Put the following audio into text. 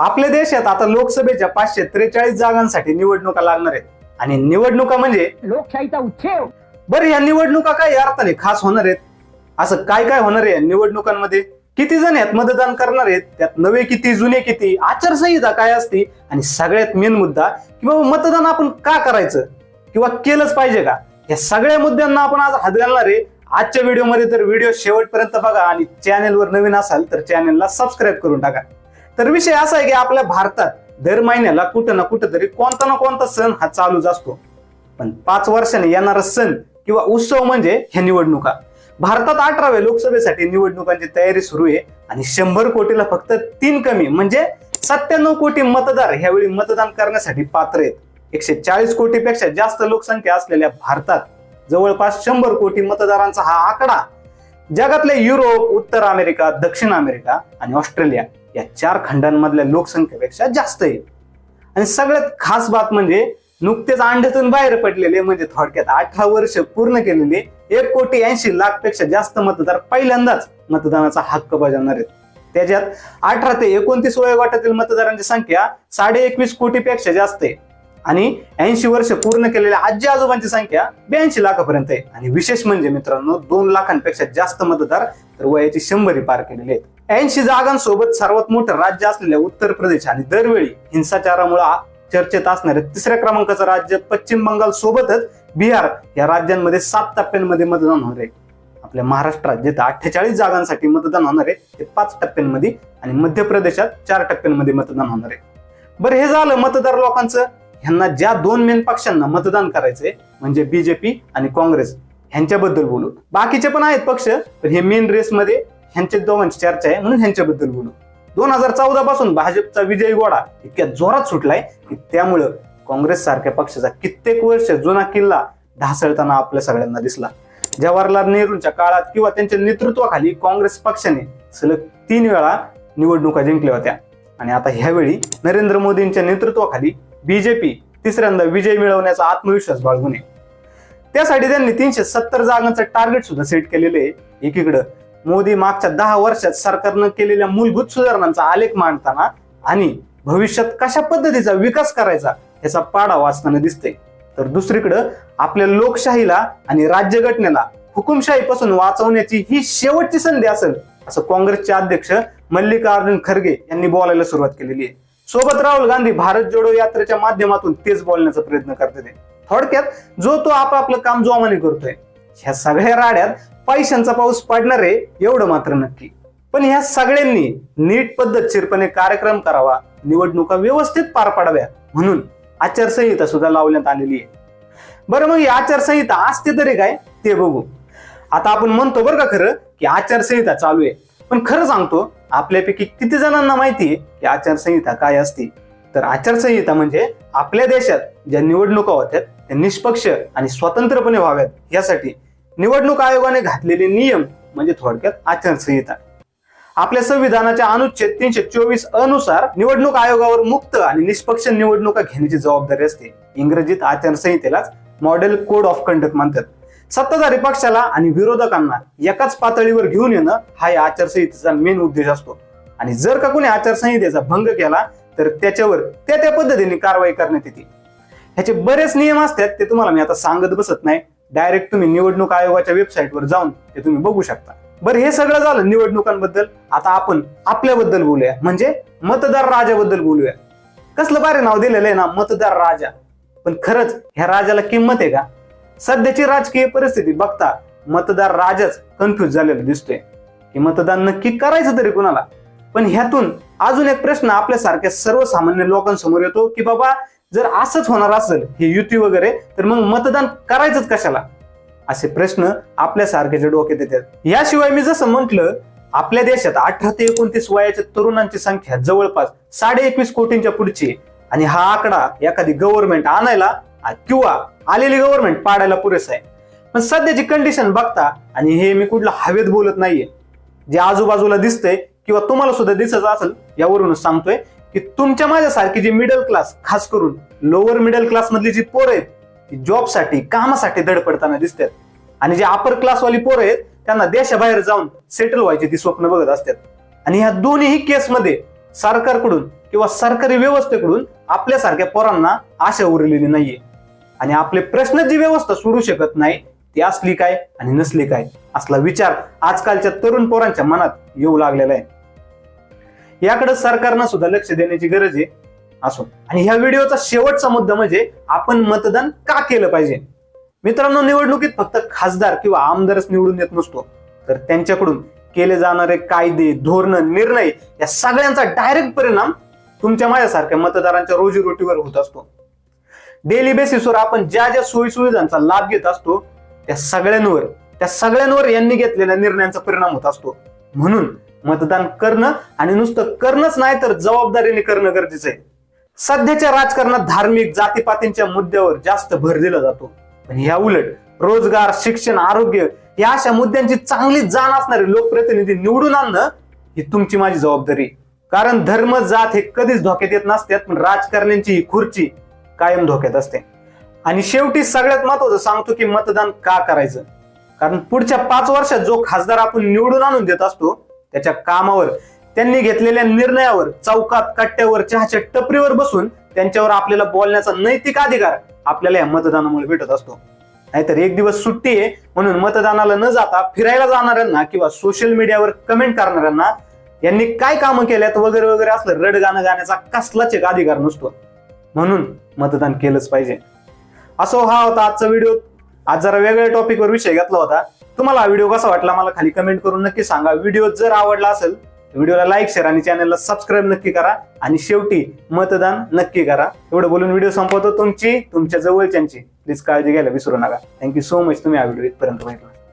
आपल्या देशात आता लोकसभेच्या पाचशे त्रेचाळीस जागांसाठी निवडणुका लागणार आहेत. आणि निवडणुका म्हणजे? लोकशाहीचा उच्छेव बरं या निवडणुका काय अर्थाने खास होणार आहेत? असं काय काय होणार आहे या निवडणुकांमध्ये? किती जण आहेत मतदान करणार आहेत? त्यात नवे किती जुने किती? आचारसंहिता काय असते? आणि सगळ्यात मेन मुद्दा की बाबा मतदान आपण का करायचं? किंवा केलंच पाहिजे का? या सगळ्या मुद्द्यांना आपण आज हात घालणार आहे. आजच्या व्हिडिओमध्ये तर व्हिडिओ शेवटपर्यंत बघा आणि चॅनेलवर नवीन असाल तर चॅनेलला सबस्क्राईब करून टाका. तर विषय असा आहे की आपल्या भारतात दर महिन्याला कुठं ना कुठं तरी कोणता ना कोणता सण हा चालूच असतो. पण पाच वर्षाने येणारा सण किंवा उत्सव म्हणजे ह्या निवडणुका. भारतात अठराव्या लोकसभेसाठी निवडणुकांची तयारी सुरू आहे आणि शंभर कोटीला फक्त तीन कमी म्हणजे सत्त्याण्णव कोटी मतदार ह्यावेळी मतदान करण्यासाठी पात्र आहेत. एकशे चाळीस कोटीपेक्षा जास्त लोकसंख्या असलेल्या भारतात जवळपास शंभर कोटी मतदारांचा हा आकडा जगातले युरोप उत्तर अमेरिका दक्षिण अमेरिका आणि ऑस्ट्रेलिया. या चार खंडांमधल्या लोकसंख्येपेक्षा जास्त आहे. आणि सगळ्यात खास बात म्हणजे नुकतेच अंड्यातून बाहेर पडलेले म्हणजे थोडक्यात अठरा वर्ष पूर्ण केलेले एक कोटी ऐंशी लाखपेक्षा जास्त मतदार पहिल्यांदाच मतदानाचा हक्क बजावणार आहेत. त्याच्यात अठरा ते एकोणतीस वयोगटातील मतदारांची संख्या साडे एकवीस कोटीपेक्षा जास्त आहे. आणि ऐंशी वर्ष पूर्ण केलेल्या आजी आजोबांची संख्या ब्याऐंशी लाखापर्यंत आहे. आणि विशेष म्हणजे मित्रांनो दोन लाखांपेक्षा जास्त मतदार तर वयाची शंभरी पार केलेले आहेत. ऐंशी जागांसोबत सर्वात मोठं राज्य असलेल्या उत्तर प्रदेश आणि दरवेळी हिंसाचारामुळे चर्चेत असणारे तिसऱ्या क्रमांकाचं राज्य पश्चिम बंगाल सोबतच बिहार या राज्यांमध्ये सात टप्प्यांमध्ये मतदान होणार आहे. आपल्या महाराष्ट्रात जिथं अठ्ठेचाळीस जागांसाठी मतदान होणार आहे. ते पाच टप्प्यांमध्ये आणि मध्य प्रदेशात चार टप्प्यांमध्ये मतदान होणार आहे. बरं हे झालं मतदार लोकांचं. ह्यांना ज्या दोन मेन पक्षांना मतदान करायचंय म्हणजे बीजेपी आणि काँग्रेस ह्यांच्याबद्दल बोलू. बाकीचे पण आहेत पक्ष पण हे मेन रेसमध्ये ह्यांच्या दोघांची चर्चा आहे म्हणून ह्यांच्याबद्दल बोलू. दोन हजार चौदा पासून भाजपचा विजयी गोडा इतक्या जोरात सुटलाय की त्यामुळं काँग्रेस सारख्या पक्षाचा कित्येक वर्ष जुना किल्ला ढासळताना आपल्या सगळ्यांना दिसला. जवाहरलाल नेहरूंच्या काळात किंवा त्यांच्या नेतृत्वाखाली काँग्रेस पक्षाने सलग तीन वेळा निवडणुका जिंकल्या होत्या. आणि आता ह्यावेळी नरेंद्र मोदींच्या नेतृत्वाखाली बीजेपी तिसऱ्यांदा विजय मिळवण्याचा आत्मविश्वास बाळगून नये त्यासाठी त्यांनी तीनशे सत्तर जागांचं टार्गेट सुद्धा सेट केलेलं आहे. एकीकडं मोदी मागच्या दहा वर्षात सरकारनं केलेल्या मूलभूत सुधारणांचा आलेख मांडताना आणि भविष्यात कशा पद्धतीचा विकास करायचा याचा पाडा वाचताना दिसते तर दुसरीकडं आपल्या लोकशाहीला आणि राज्यघटनेला हुकुमशाहीपासून वाचवण्याची ही शेवटची संधी असेल असं काँग्रेसचे अध्यक्ष मल्लिकार्जुन खरगे यांनी बोलायला सुरुवात केलेली आहे. सोबत राहुल गांधी भारत जोडो यात्रेच्या माध्यमातून तेच बोलण्याचा प्रयत्न करते ते थोडक्यात जो तो आपापलं काम जोमाने करतोय ह्या सगळ्या राड्यात पैशांचा पाऊस पडणार आहे एवढं मात्र नक्की. पण ह्या सगळ्यांनी नीट पद्धतशीरपणे कार्यक्रम करावा निवडणुका व्यवस्थित पार पाडाव्या म्हणून आचारसंहिता सुद्धा लावण्यात आलेली आहे. बरं मग ही आचारसंहिता असते तरी काय? ते बघू. आता आपण म्हणतो बरं का खरं की आचारसंहिता चालू आहे. पण खरं सांगतो आपल्यापैकी किती जणांना माहिती आहे की आचारसंहिता काय असते? तर आचारसंहिता म्हणजे आपल्या देशात ज्या निवडणुका होत्यात त्या निष्पक्ष आणि स्वतंत्रपणे व्हाव्यात. यासाठी निवडणूक आयोगाने घातलेले नियम म्हणजे थोडक्यात आचारसंहिता. आपल्या संविधानाच्या अनुच्छेद तीनशे चोवीस अनुसार निवडणूक आयोगावर मुक्त आणि निष्पक्ष निवडणुका घेण्याची जबाबदारी असते. इंग्रजीत आचारसंहितेलाच मॉडेल कोड ऑफ कंडक्ट म्हणतात. सत्ताधारी पक्षाला आणि विरोधकांना एकाच पातळीवर घेऊन येणं हा या आचारसंहितेचा मेन उद्देश असतो. आणि जर का कोणी आचारसंहितेचा भंग केला तर त्याच्यावर त्या त्या पद्धतीने कारवाई करण्यात येते. ह्याचे बरेच नियम असतात ते तुम्हाला मी आता सांगत बसत नाही. डायरेक्ट तुम्ही निवडणूक आयोगाच्या वेबसाईटवर जाऊन ते तुम्ही बघू शकता. बरं हे सगळं झालं निवडणुकांबद्दल. आता आपण आपल्याबद्दल बोलूया. म्हणजे मतदार राजाबद्दल बोलूया. कसलं बारे नाव दिलेलं आहे ना मतदार राजा. पण खरंच ह्या राजाला किंमत आहे का? सध्याची राजकीय परिस्थिती बघता मतदार राजच कन्फ्युज झालेला दिसतोय. की मतदान नक्की करायचं तरी कुणाला? पण ह्यातून अजून एक प्रश्न आपल्यासारख्या सर्वसामान्य लोकांसमोर येतो की बाबा जर असंच होणार असेल हे युती वगैरे तर मग मतदान करायचंच कशाला? असे प्रश्न आपल्यासारख्याच्या डोक्यात येतात. याशिवाय मी जसं म्हटलं आपल्या देशात अठरा ते एकोणतीस वयाच्या तरुणांची संख्या जवळपास साडे एकवीस कोटींच्या पुढची आणि हा आकडा एखादी गव्हर्नमेंट आणायला किंवा आलेली गव्हर्नमेंट पाडायला पुरेसं आहे. पण सध्याची कंडिशन बघता आणि हे मी कुठलं हवेत बोलत नाहीये जे आजूबाजूला दिसतंय किंवा तुम्हाला सुद्धा दिसत असेल यावरूनच सांगतोय की तुमच्या माझ्यासारखी जी मिडल क्लास खास करून लोअर मिडल क्लास मधली जी पोरं आहेत ती जॉबसाठी कामासाठी धडपडताना दिसतात. आणि जे अपर क्लासवाली पोरं आहेत त्यांना देशाबाहेर जाऊन सेटल व्हायची ती स्वप्न बघत असतात. आणि ह्या दोन्हीही केसमध्ये सरकारकडून किंवा सरकारी व्यवस्थेकडून आपल्यासारख्या पोरांना आशा उरलेली नाहीये. आणि आपले प्रश्न जी व्यवस्था सोडू शकत नाही ती असली काय आणि नसली काय असला विचार आजकालच्या तरुण पोरांच्या मनात येऊ लागलेला आहे. याकडे सरकारनं सुद्धा लक्ष देण्याची गरज आहे असो. आणि ह्या व्हिडिओचा शेवटचा मुद्दा म्हणजे आपण मतदान का केलं पाहिजे? मित्रांनो निवडणुकीत फक्त खासदार किंवा आमदारच निवडून येत नसतो. तर त्यांच्याकडून केले जाणारे कायदे धोरण निर्णय या सगळ्यांचा डायरेक्ट परिणाम तुमच्या माझ्यासारख्या मतदारांच्या रोजीरोटीवर होत असतो. डेली बेसिसवर आपण ज्या ज्या सोयी सुविधांचा लाभ घेत असतो त्या सगळ्यांवर त्या सगळ्यांवर यांनी घेतलेल्या निर्णयांचा परिणाम होत असतो. म्हणून मतदान करणं आणि नुसतं करणंच नाही तर जबाबदारीने करणं गरजेचं आहे. सध्याच्या राजकारणात धार्मिक जातीपातींच्या मुद्द्यावर जास्त भर दिला जातो. पण ह्या उलट रोजगार शिक्षण आरोग्य या अशा मुद्द्यांची चांगली जाण असणारे लोकप्रतिनिधी निवडून आणणं ही तुमची माझी जबाबदारी. कारण धर्म जात हे कधीच धोक्यात येत नसतात पण राजकारण्यांची ही खुर्ची कायम धोक्यात असते. आणि शेवटी सगळ्यात महत्वाचं सांगतो की मतदान का करायचं? कारण पुढच्या पाच वर्षात जो खासदार आपण निवडून आणून देत असतो त्याच्या कामावर त्यांनी घेतलेल्या निर्णयावर चौकात कट्ट्यावर चहाच्या टपरीवर बसून त्यांच्यावर आपल्याला बोलण्याचा नैतिक अधिकार आपल्याला या मतदानामुळे भेटत असतो. नाहीतर एक दिवस सुट्टी आहे म्हणून मतदानाला न जाता फिरायला जाणाऱ्यांना किंवा सोशल मीडियावर कमेंट करणाऱ्यांना यांनी काय कामं केल्यात वगैरे वगैरे असलं रड गाणं गाण्याचा कसलाच एक अधिकार नसतो. म्हणून मतदान केलंच पाहिजे. असो हा होता आजचा व्हिडिओ आज जरा वेगळ्या टॉपिकवर विषय घेतला होता. तुम्हाला हा व्हिडिओ कसा वाटला मला खाली कमेंट करून नक्की सांगा. व्हिडिओ जर आवडला असेल व्हिडिओला लाईक शेअर आणि चॅनलला सबस्क्राईब नक्की करा आणि शेवटी मतदान नक्की करा. एवढं बोलून व्हिडिओ संपवतो तुमची तुमच्या जवळच्यांची. प्लीज काळजी घ्यायला विसरू नका. थँक्यू सो मच तुम्ही हा व्हिडिओ इथपर्यंत बघितला.